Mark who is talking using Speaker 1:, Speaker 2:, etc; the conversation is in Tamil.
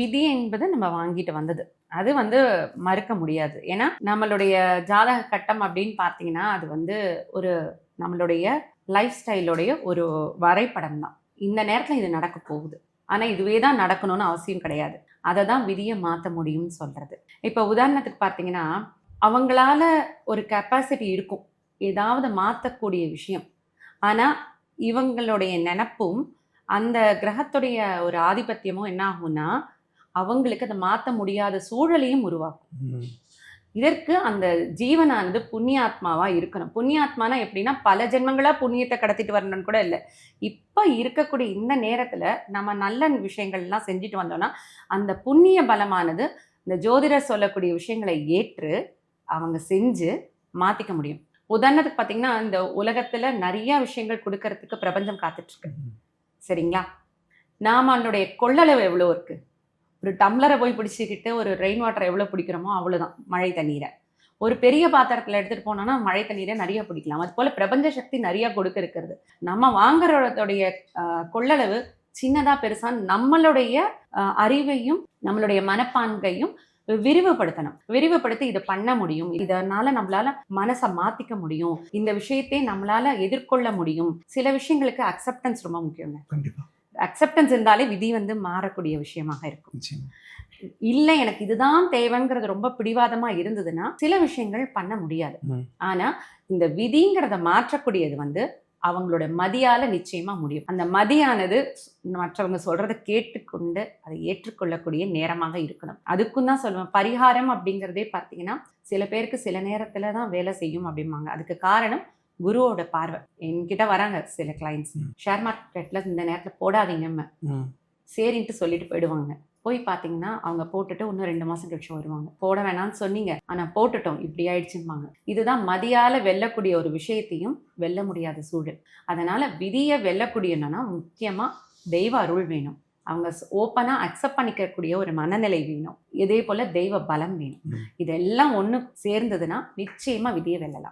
Speaker 1: விதி என்பது நம்ம வாங்கிட்டு வந்தது. அது வந்து மறுக்க முடியாது. ஏன்னா நம்மளுடைய ஜாதக கட்டம் அப்படின்னு பார்த்தீங்கன்னா அது வந்து ஒரு நம்மளுடைய லைஃப் ஸ்டைலோடைய ஒரு வரைபடம் தான். இந்த நேரத்தில் இது நடக்க போகுது. ஆனால் இதுவே தான் நடக்கணும்னு அவசியம் கிடையாது. அதை தான் விதியை மாற்ற முடியும்னு சொல்கிறது இப்போ உதாரணத்துக்கு பார்த்தீங்கன்னா அவங்களால ஒரு கெப்பாசிட்டி இருக்கும். ஏதாவது மாற்றக்கூடிய விஷயம். ஆனால் இவங்களுடைய நினப்பும் அந்த கிரகத்துடைய ஒரு ஆதிபத்தியமும் என்ன ஆகும்னா அவங்களுக்கு அதை மாற்ற முடியாத சூழலையும் உருவாக்கும். இதற்கு அந்த ஜீவனானது புண்ணியாத்மாவா இருக்கணும். புண்ணியாத்மானா எப்படின்னா பல ஜென்மங்களா புண்ணியத்தை கடத்திட்டு வரணும்னு கூட இல்லை. இப்போ இருக்கக்கூடிய இந்த நேரத்துல நம்ம நல்ல விஷயங்கள்லாம் செஞ்சுட்டு வந்தோம்னா அந்த புண்ணிய பலமானது இந்த ஜோதிடர் சொல்லக்கூடிய விஷயங்களை ஏற்று அவங்க செஞ்சு மாத்திக்க முடியும். உதாரணத்துக்கு பார்த்தீங்கன்னா இந்த உலகத்துல நிறைய விஷயங்கள் கொடுக்கறதுக்கு பிரபஞ்சம் காத்துட்டு இருக்கு.
Speaker 2: ம்.
Speaker 1: சரிங்களா? நாம அதனுடைய கொள்ளளவு எவ்வளோ இருக்கு? ஒரு டம்ளரை போய் பிடிச்சிக்கிட்டு ஒரு ரெயின் வாட்டர் எவ்வளோ பிடிக்கிறோமோ அவ்வளோதான் மழை தண்ணீரை. ஒரு பெரிய பாத்திரத்தில் எடுத்துகிட்டு போனோம்னா மழை தண்ணீரை நிறைய பிடிக்கலாம். அது போல் பிரபஞ்ச சக்தி நிறைய கொடுக்க இருக்கிறது. நம்ம வாங்குறதோடைய கொள்ளளவு சின்னதா பெருசா நம்மளுடைய அறிவையும் நம்மளுடைய மனப்பான்கையும் விரிவுபடுத்தணும். விரிவுபடுத்தி இதை பண்ண முடியும். இதனால நம்மளால மனசை மாத்திக்க முடியும். இந்த விஷயத்தை நம்மளால எதிர்கொள்ள முடியும். சில விஷயங்களுக்கு அக்செப்டன்ஸ் ரொம்ப முக்கியங்க.
Speaker 2: கண்டிப்பா.
Speaker 1: அக்செப்டன்ஸ் இருந்தாலே விதி வந்து மாறக்கூடிய விஷயமாக இருக்கும். இல்லை எனக்கு இதுதான் தேவைங்கிறது ரொம்ப பிடிவாதமா இருந்ததுன்னா சில விஷயங்கள் பண்ண முடியாது.
Speaker 2: ம்.
Speaker 1: ஆனா இந்த விதிங்கிறத மாற்றக்கூடியது வந்து அவங்களோட மதியால நிச்சயமா முடியும். அந்த மதியானது மற்றவங்க சொல்றதை கேட்டுக்கொண்டு அதை ஏற்றுக்கொள்ளக்கூடிய நேரமாக இருக்கணும். அதுக்கும் தான் சொல்லுவேன் பரிகாரம் அப்படிங்கிறதே பார்த்தீங்கன்னா சில பேருக்கு சில நேரத்துல தான் வேலை செய்யும் அப்படிம்பாங்க. அதுக்கு காரணம் குருவோட பார்வை. என்கிட்ட வராங்க சில கிளைண்ட்ஸ். ஷேர் மார்க்கெட்ல இந்த நேரத்துல போடாதீங்கம்ம. சரின்ட்டு சொல்லிட்டு போயிடுவாங்க. போய் பார்த்தீங்கன்னா அவங்க போட்டுட்டு இன்னும் ரெண்டு மாசம் கழிச்சு வருவாங்க. போட வேணாம்னு சொன்னீங்க. ஆனா போட்டுட்டோம் இப்படி ஆயிடுச்சும்பாங்க. இதுதான் மதியால வெல்லக்கூடிய ஒரு விஷயத்தையும் வெல்ல முடியாத சூழல். அதனால விதியை வெல்லக்கூடியனா முக்கியமா தெய்வ அருள் வேணும். அவங்க ஓப்பனா அக்செப்ட் பண்ணிக்கக்கூடிய ஒரு மனநிலை வேணும். இதே போல தெய்வ பலம் வேணும். இதெல்லாம் ஒண்ணு சேர்ந்ததுன்னா நிச்சயமா விதியை வெல்லலாம்.